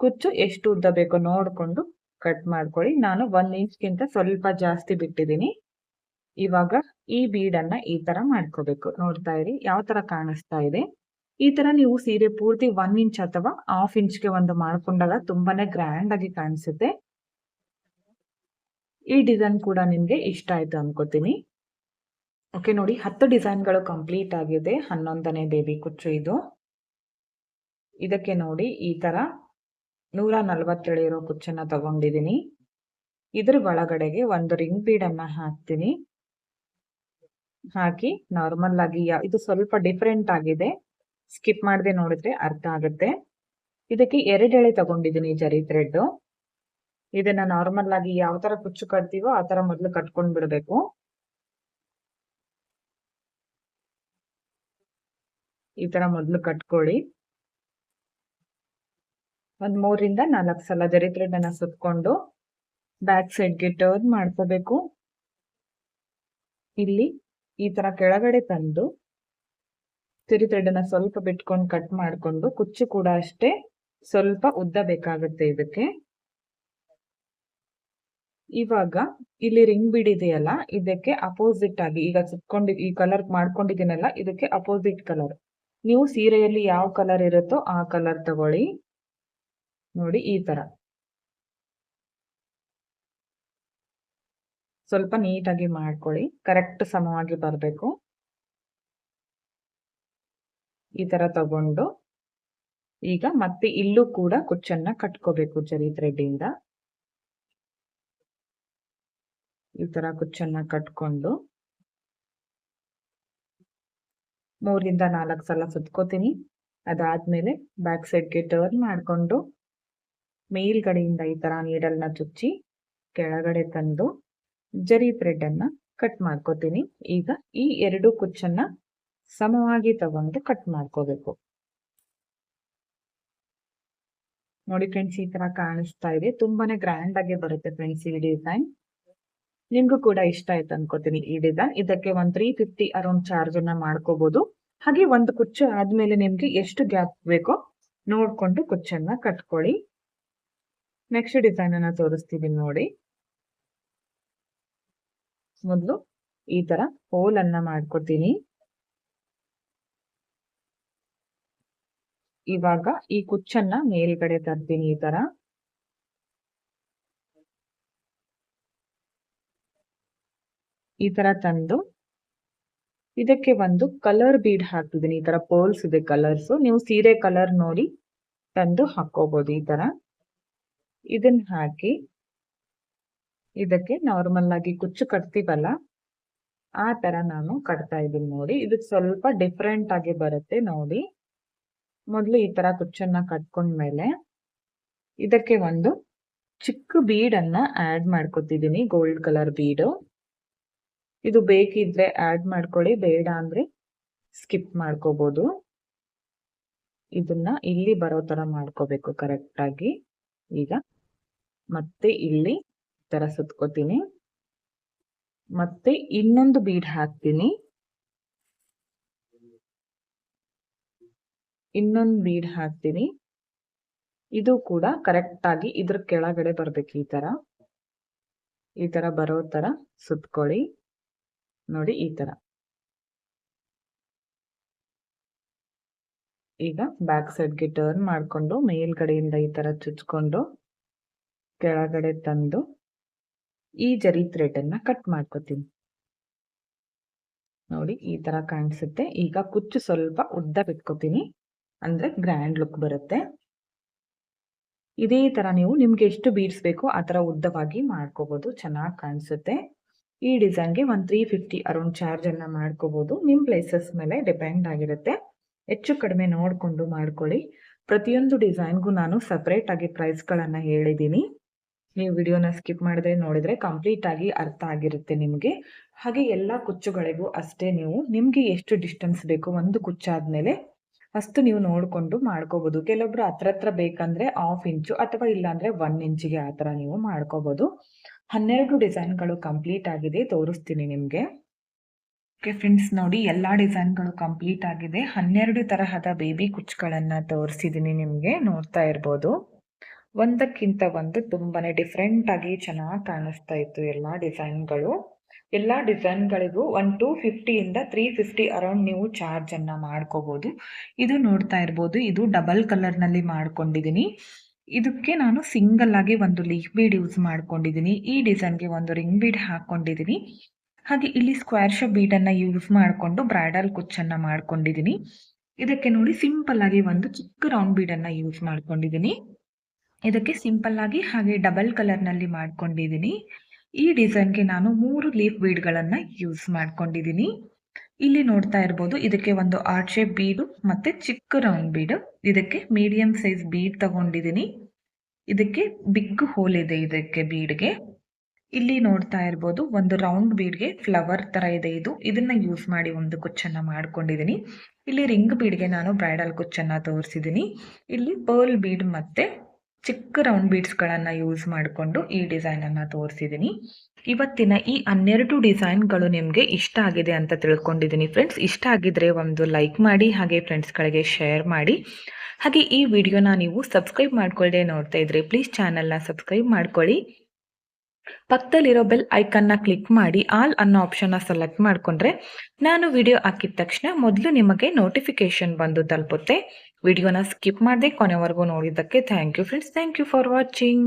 ಕುಚ್ಚು ಎಷ್ಟು ಉದ್ದ ಬೇಕೋ ನೋಡಿಕೊಂಡು ಕಟ್ ಮಾಡ್ಕೊಳ್ಳಿ. ನಾನು ಒಂದ್ ಇಂಚ್ಗಿಂತ ಸ್ವಲ್ಪ ಜಾಸ್ತಿ ಬಿಟ್ಟಿದ್ದೀನಿ. ಇವಾಗ ಈ ಬೀಡನ್ನ ಈ ತರ ಮಾಡ್ಕೋಬೇಕು. ನೋಡ್ತಾ ಇರಿ, ಯಾವ ತರ ಕಾಣಿಸ್ತಾ ಇದೆ. ಈ ತರ ನೀವು ಸೀರೆ ಪೂರ್ತಿ ಒನ್ ಇಂಚ್ ಅಥವಾ ಹಾಫ್ ಇಂಚ್ಗೆ ಒಂದು ಮಾಡ್ಕೊಂಡಾಗ ತುಂಬಾನೇ ಗ್ರ್ಯಾಂಡ್ ಆಗಿ ಕಾಣಿಸುತ್ತೆ. ಈ ಡಿಸೈನ್ ಕೂಡ ನಿಮ್ಗೆ ಇಷ್ಟ ಆಯ್ತು ಅನ್ಕೋತೀನಿ. ಓಕೆ ನೋಡಿ, ಹತ್ತು ಡಿಸೈನ್ಗಳು ಕಂಪ್ಲೀಟ್ ಆಗಿದೆ. ಹನ್ನೊಂದನೇ ಬೇಬಿ ಕುಚ್ಚು ಇದು. ಇದಕ್ಕೆ ನೋಡಿ, ಈ ಥರ ನೂರ ನಲ್ವತ್ತೇಳು ಇರೋ ಕುಚ್ಚನ್ನ ತಗೊಂಡಿದ್ದೀನಿ. ಇದ್ರ ಒಳಗಡೆಗೆ ಒಂದು ರಿಂಗ್ ಬೀಡನ್ನು ಹಾಕ್ತೀನಿ. ಹಾಕಿ ನಾರ್ಮಲ್ ಆಗಿ ಇದು ಸ್ವಲ್ಪ ಡಿಫ್ರೆಂಟ್ ಆಗಿದೆ. ಸ್ಕಿಪ್ ಮಾಡದೆ ನೋಡಿದ್ರೆ ಅರ್ಥ ಆಗುತ್ತೆ. ಇದಕ್ಕೆ ಎರಡೆಳೆ ಎಳೆ ತಗೊಂಡಿದ್ದೀನಿ ಜರಿ ಥ್ರೆಡ್ ಇದನ್ನ ನಾರ್ಮಲ್ ಆಗಿ ಯಾವ ತರ ಕುಚ್ಚು ಕಟ್ತೀವೋ ಆ ತರ ಮೊದಲು ಕಟ್ಕೊಂಡ್ ಈ ತರ ಮೊದಲು ಕಟ್ಕೊಳ್ಳಿ. ಒಂದ್ ಮೂರಿಂದ ನಾಲ್ಕು ಸಲ ಜರಿ ಅನ್ನ ಸುತ್ಕೊಂಡು ಬ್ಯಾಕ್ ಸೈಡ್ಗೆ ಟರ್ನ್ ಮಾಡ್ಕೋಬೇಕು. ಇಲ್ಲಿ ಈ ತರ ಕೆಳಗಡೆ ತಂದು ತಿರಿ ಥ್ರೆಡ್ ಸ್ವಲ್ಪ ಬಿಟ್ಕೊಂಡು ಕಟ್ ಮಾಡ್ಕೊಂಡು ಕುಚ್ಚು ಕೂಡ ಅಷ್ಟೇ ಸ್ವಲ್ಪ ಉದ್ದ ಬೇಕಾಗುತ್ತೆ ಇದಕ್ಕೆ. ಇವಾಗ ಇಲ್ಲಿ ರಿಂಗ್ ಬಿಡಿದೆಯಲ್ಲ ಇದಕ್ಕೆ ಅಪೋಸಿಟ್ ಆಗಿ ಈಗ ಸುತ್ಕೊಂಡು ಈ ಕಲರ್ ಮಾಡ್ಕೊಂಡಿದ್ದೀನಲ್ಲ, ಇದಕ್ಕೆ ಅಪೋಸಿಟ್ ಕಲರ್ ನೀವು ಸೀರೆಯಲ್ಲಿ ಯಾವ ಕಲರ್ ಇರುತ್ತೋ ಆ ಕಲರ್ ತಗೊಳ್ಳಿ. ನೋಡಿ ಈ ತರ. ಸ್ವಲ್ಪ ನೀಟಾಗಿ ಮಾಡ್ಕೊಳ್ಳಿ. ಕರೆಕ್ಟ್ ಸಮವಾಗಿ ಬರಬೇಕು. ಈ ತರ ತಗೊಂಡು ಈಗ ಮತ್ತೆ ಇಲ್ಲೂ ಕೂಡ ಕುಚ್ಚನ್ನ ಕಟ್ಕೋಬೇಕು ಜರಿ ಥ್ರೆಡ್ ಇಂದ. ಈ ತರ ಕುಚ್ಚನ್ನ ಕಟ್ಕೊಂಡು ಮೂರಿಂದ ನಾಲ್ಕು ಸಲ ಸುತ್ಕೋತೀನಿ. ಅದಾದಮೇಲೆ ಬ್ಯಾಕ್ ಸೈಡ್ಗೆ ಟರ್ನ್ ಮಾಡಿಕೊಂಡು ಮೇಲ್ಗಡೆಯಿಂದ ಈ ತರ ನೀಡಲ್ನ ಚುಚ್ಚಿ ಕೆಳಗಡೆ ತಂದು ಜರಿ ಬ್ರೆಡ್ ಅನ್ನ ಕಟ್ ಮಾಡ್ಕೋತೀನಿ. ಈಗ ಈ ಎರಡು ಕುಚ್ಚನ್ನು ಸಮವಾಗಿ ತಗೊಂಡು ಕಟ್ ಮಾಡ್ಕೋಬೇಕು. ನೋಡಿ ಫ್ರೆಂಡ್ಸ್ ಈ ತರ ಕಾಣಿಸ್ತಾ ಇದೆ. ತುಂಬಾನೇ ಗ್ರ್ಯಾಂಡ್ ಆಗಿ ಬರುತ್ತೆ ಫ್ರೆಂಡ್ಸ್ ಈ ಡಿಸೈನ್ ನಿಮ್ಗೂ ಕೂಡ ಇಷ್ಟ ಆಯ್ತು ಅನ್ಕೋತೀನಿ ಈ ಡಿಸೈನ್ ಇದಕ್ಕೆ ಒಂದ್ ತ್ರೀ ಫಿಫ್ಟಿ ಅರೌಂಡ್ ಚಾರ್ಜ್ ಅನ್ನ ಮಾಡ್ಕೋಬಹುದು ಹಾಗೆ ಒಂದು ಕುಚ್ಚು ಆದ್ಮೇಲೆ ನಿಮ್ಗೆ ಎಷ್ಟು ಗ್ಯಾಪ್ ಬೇಕೋ ನೋಡ್ಕೊಂಡು ಕುಚ್ಚನ್ನ ಕಟ್ಕೊಳ್ಳಿ. ನೆಕ್ಸ್ಟ್ ಡಿಸೈನ್ ಅನ್ನ ತೋರಿಸ್ತೀವಿ ನೋಡಿ. ಮೊದಲು ಈ ತರ ಹೋಲ್ ಅನ್ನ ಮಾಡ್ಕೊತೀನಿ ಇವಾಗ ಈ ಕುಚ್ಚನ್ನ ಮೇಲ್ಗಡೆ ತರ್ತೀನಿ ಈ ತರ. ಈ ತರ ತಂದು ಇದಕ್ಕೆ ಒಂದು ಕಲರ್ ಬೀಡ್ ಹಾಕ್ತಿದ್ದೀನಿ. ಈ ತರ ಪೋಲ್ಸ್ ಇದೆ ಕಲರ್ಸ್ ನೀವು ಸೀರೆ ಕಲರ್ ನೋಡಿ ತಂದು ಹಾಕೋಬಹುದು ಈ ತರ. ಇದನ್ನ ಹಾಕಿ ಇದಕ್ಕೆ ನಾರ್ಮಲ್ ಆಗಿ ಕುಚ್ಚು ಕಟ್ತೀವಲ್ಲ, ಆ ತರ ನಾನು ಕಟ್ತಾ ಇದ್ದೀನಿ ನೋಡಿ. ಇದು ಸ್ವಲ್ಪ ಡಿಫ್ರೆಂಟ್ ಆಗಿ ಬರುತ್ತೆ ನೋಡಿ. ಮೊದಲು ಈ ತರ ಕುಚ್ಚನ್ನ ಕಟ್ಕೊಂಡ್ಮೇಲೆ ಇದಕ್ಕೆ ಒಂದು ಚಿಕ್ಕ ಬೀಡನ್ನ ಆಡ್ ಮಾಡ್ಕೊತಿದ್ದೀನಿ ಗೋಲ್ಡ್ ಕಲರ್ ಬೀಡು ಇದು ಬೇಕಿದ್ರೆ ಆಡ್ ಮಾಡ್ಕೊಳ್ಳಿ, ಬೇಡ ಅಂದ್ರೆ ಸ್ಕಿಪ್ ಮಾಡ್ಕೋಬಹುದು ಇದನ್ನ ಇಲ್ಲಿ ಬರೋ ತರ ಮಾಡ್ಕೋಬೇಕು ಕರೆಕ್ಟಾಗಿ ಈಗ ಮತ್ತೆ ಇಲ್ಲಿ ತರ ಸುತ್ಕೋತೀನಿ. ಮತ್ತೆ ಇನ್ನೊಂದು ಬೀಡ್ ಹಾಕ್ತೀನಿ. ಇನ್ನೊಂದು ಬೀಡ್ ಹಾಕ್ತೀನಿ. ಇದು ಕೂಡ ಕರೆಕ್ಟಾಗಿ ಇದ್ರ ಕೆಳಗಡೆ ಬರಬೇಕು ಈ ತರ. ಈ ತರ ಬರೋ ತರ ಸುತ್ಕೊಳ್ಳಿ. ನೋಡಿ ಈ ತರ. ಈಗ ಬ್ಯಾಕ್ ಸೈಡ್ಗೆ ಟರ್ನ್ ಮಾಡಿಕೊಂಡು, ಮೇಲ್ಗಡೆಯಿಂದ ಈ ತರ ಚುಚ್ಕೊಂಡು, ಕೆಳಗಡೆ ತಂದು, ಈ ಜರಿ ಥ್ರೆಡ್ ಅನ್ನ ಕಟ್ ಮಾಡ್ಕೋತೀನಿ. ನೋಡಿ ಈ ತರ ಕಾಣಿಸುತ್ತೆ. ಈಗ ಕುಚ್ಚು ಸ್ವಲ್ಪ ಉದ್ದ ಬಿಟ್ಕೋತೀನಿ. ಅಂದ್ರೆ ಗ್ರ್ಯಾಂಡ್ ಲುಕ್ ಬರುತ್ತೆ. ಇದೇ ತರ ನೀವು ನಿಮ್ಗೆ ಎಷ್ಟು ಬೀಡ್ಸ್ ಬೇಕೋ ಆ ತರ ಉದ್ದವಾಗಿ ಮಾಡ್ಕೋಬಹುದು ಚೆನ್ನಾಗಿ ಕಾಣಿಸುತ್ತೆ. ಈ ಡಿಸೈನ್ಗೆ ಒಂದು ತ್ರೀ ಫಿಫ್ಟಿ ಅರೌಂಡ್ ಚಾರ್ಜನ್ನು ಮಾಡ್ಕೋಬೋದು. ನಿಮ್ಮ ನಿಮ್ ಪ್ಲೇಸಸ್ ಮೇಲೆ ಡಿಪೆಂಡ್ ಆಗಿರುತ್ತೆ. ಹೆಚ್ಚು ಕಡಿಮೆ ನೋಡಿಕೊಂಡು ಮಾಡ್ಕೊಳ್ಳಿ. ಪ್ರತಿಯೊಂದು ಡಿಸೈನ್ಗೂ ನಾನು ಸಪ್ರೇಟಾಗಿ ಪ್ರೈಸ್ಗಳನ್ನ ಹೇಳಿದ್ದೀನಿ. ನೀವು ವಿಡಿಯೋನ ಸ್ಕಿಪ್ ಮಾಡಿದ್ರೆ ನೋಡಿದರೆ ಕಂಪ್ಲೀಟ್ ಆಗಿ ಅರ್ಥ ಆಗಿರುತ್ತೆ ನಿಮಗೆ. ಹಾಗೆ ಎಲ್ಲ ಕುಚ್ಚುಗಳಿಗೂ ಅಷ್ಟೇ ನೀವು ನಿಮಗೆ ಎಷ್ಟು ಡಿಸ್ಟೆನ್ಸ್ ಬೇಕು ಒಂದು ಕುಚ್ಚಾದ್ಮೇಲೆ ಅಷ್ಟು ನೀವು ನೋಡಿಕೊಂಡು ಮಾಡ್ಕೋಬೋದು. ಕೆಲವೊಬ್ರು ಹತ್ರ ಹತ್ರ ಬೇಕಂದ್ರೆ ಹಾಫ್ ಇಂಚು ಅಥವಾ ಇಲ್ಲಾಂದರೆ ಒನ್ ಇಂಚಿಗೆ ಆ ಥರ ನೀವು ಮಾಡ್ಕೋಬಹುದು ಹನ್ನೆರಡು ಡಿಸೈನ್ಗಳು ಕಂಪ್ಲೀಟ್ ಆಗಿದೆ, ತೋರಿಸ್ತೀನಿ ನಿಮಗೆ. ಓಕೆ ಫ್ರೆಂಡ್ಸ್, ನೋಡಿ ಎಲ್ಲ ಡಿಸೈನ್ಗಳು ಕಂಪ್ಲೀಟ್ ಆಗಿದೆ. ಹನ್ನೆರಡು ತರಹದ ಬೇಬಿ ಕುಚ್ಗಳನ್ನು ತೋರಿಸಿದ್ದೀನಿ ನಿಮಗೆ, ನೋಡ್ತಾ ಇರ್ಬೋದು. ಒಂದಕ್ಕಿಂತ ಒಂದು ತುಂಬಾನೇ ಡಿಫ್ರೆಂಟ್ ಆಗಿ ಚೆನ್ನಾಗಿ ಕಾಣಿಸ್ತಾ ಇತ್ತು ಎಲ್ಲ ಡಿಸೈನ್ಗಳು. ಎಲ್ಲ ಡಿಸೈನ್ಗಳಿಗೂ ಒನ್ ಟು ಫಿಫ್ಟಿಯಿಂದ ತ್ರೀ ಫಿಫ್ಟಿ ಅರೌಂಡ್ ನೀವು ಚಾರ್ಜನ್ನು ಮಾಡ್ಕೋಬೋದು. ಇದು ನೋಡ್ತಾ ಇರ್ಬೋದು, ಇದು ಡಬಲ್ ಕಲರ್ನಲ್ಲಿ ಮಾಡ್ಕೊಂಡಿದ್ದೀನಿ. ಇದಕ್ಕೆ ನಾನು ಸಿಂಗಲ್ ಆಗಿ ಒಂದು ಲೀಫ್ ಬೀಡ್ ಯೂಸ್ ಮಾಡ್ಕೊಂಡಿದ್ದೀನಿ. ಈ ಡಿಸೈನ್ಗೆ ಒಂದು ರಿಂಗ್ ಬೀಡ್ ಹಾಕೊಂಡಿದ್ದೀನಿ. ಹಾಗೆ ಇಲ್ಲಿ ಸ್ಕ್ವೇರ್ ಶೇಪ್ ಬೀಡನ್ನು ಯೂಸ್ ಮಾಡಿಕೊಂಡು ಬ್ರೈಡಲ್ ಕುಚ್ಚನ್ನು ಮಾಡ್ಕೊಂಡಿದ್ದೀನಿ. ಇದಕ್ಕೆ ನೋಡಿ ಸಿಂಪಲ್ ಆಗಿ ಒಂದು ಚಿಕ್ಕ ರೌಂಡ್ ಬೀಡನ್ನು ಯೂಸ್ ಮಾಡ್ಕೊಂಡಿದ್ದೀನಿ. ಇದಕ್ಕೆ ಸಿಂಪಲ್ ಆಗಿ ಹಾಗೆ ಡಬಲ್ ಕಲರ್ನಲ್ಲಿ ಮಾಡ್ಕೊಂಡಿದ್ದೀನಿ. ಈ ಡಿಸೈನ್ಗೆ ನಾನು ಮೂರು ಲೀಫ್ ಬೀಡ್ಗಳನ್ನು ಯೂಸ್ ಮಾಡ್ಕೊಂಡಿದ್ದೀನಿ. ಇಲ್ಲಿ ನೋಡ್ತಾ ಇರ್ಬೋದು ಇದಕ್ಕೆ ಒಂದು ಆರ್ಟ್ ಶೇಪ್ ಬೀಡು ಮತ್ತೆ ಚಿಕ್ಕ ರೌಂಡ್ ಬೀಡು ಇದಕ್ಕೆ ಮೀಡಿಯಂ ಸೈಜ್ ಬೀಡ್ ತಗೊಂಡಿದ್ದೀನಿ ಇದಕ್ಕೆ ಬಿಗ್ ಹೋಲ್ ಇದೆ ಇದಕ್ಕೆ ಬೀಡ್ಗೆ ಇಲ್ಲಿ ನೋಡ್ತಾ ಇರ್ಬೋದು ಒಂದು ರೌಂಡ್ ಬೀಡ್ಗೆ ಫ್ಲವರ್ ತರ ಇದೆ ಇದು. ಇದನ್ನ ಯೂಸ್ ಮಾಡಿ ಒಂದು ಕುಚ್ಚನ್ನ ಮಾಡ್ಕೊಂಡಿದ್ದೀನಿ ಇಲ್ಲಿ ರಿಂಗ್ ಬೀಡ್ಗೆ ನಾನು ಬ್ರೈಡಲ್ ಕುಚ್ಚನ್ನ ತೋರಿಸಿದ್ದೀನಿ ಇಲ್ಲಿ ಪರ್ಲ್ ಬೀಡ್ ಮತ್ತೆ ಚಿಕ್ಕ ರೌಂಡ್ ಬೀಡ್ಸ್ ಗಳನ್ನ ಯೂಸ್ ಮಾಡಿಕೊಂಡು ಈ ಡಿಸೈನ್ ಅನ್ನ ತೋರಿಸಿದ್ದೀನಿ ಇವತ್ತಿನ ಈ ಹನ್ನೆರಡು ಡಿಸೈನ್ಗಳು ನಿಮಗೆ ಇಷ್ಟ ಆಗಿದೆ ಅಂತ ತಿಳ್ಕೊಂಡಿದ್ದೀನಿ ಫ್ರೆಂಡ್ಸ್. ಇಷ್ಟ ಆಗಿದ್ರೆ ಒಂದು ಲೈಕ್ ಮಾಡಿ, ಹಾಗೆ ಫ್ರೆಂಡ್ಸ್ಗಳಿಗೆ ಶೇರ್ ಮಾಡಿ. ಹಾಗೆ ಈ ವಿಡಿಯೋನ ನೀವು ಸಬ್ಸ್ಕ್ರೈಬ್ ಮಾಡ್ಕೊಳ್ಳದೆ ನೋಡ್ತಾ ಇದ್ರೆ ಪ್ಲೀಸ್ ಚಾನಲ್ನ ಸಬ್ಸ್ಕ್ರೈಬ್ ಮಾಡ್ಕೊಳ್ಳಿ. ಪಕ್ಕದಲ್ಲಿರೋ ಬೆಲ್ ಐಕನ್ನ ಕ್ಲಿಕ್ ಮಾಡಿ ಆಲ್ ಅನ್ನೋ ಆಪ್ಷನ್ನ ಸೆಲೆಕ್ಟ್ ಮಾಡಿಕೊಂಡ್ರೆ ನಾನು ವಿಡಿಯೋ ಹಾಕಿದ ತಕ್ಷಣ ಮೊದಲು ನಿಮಗೆ ನೋಟಿಫಿಕೇಶನ್ ಬಂದು ತಲುಪುತ್ತೆ. ವಿಡಿಯೋನ ಸ್ಕಿಪ್ ಮಾಡದೆ ಕೊನೆವರೆಗೂ ನೋಡಿದ್ದಕ್ಕೆ thank you friends thank you for watching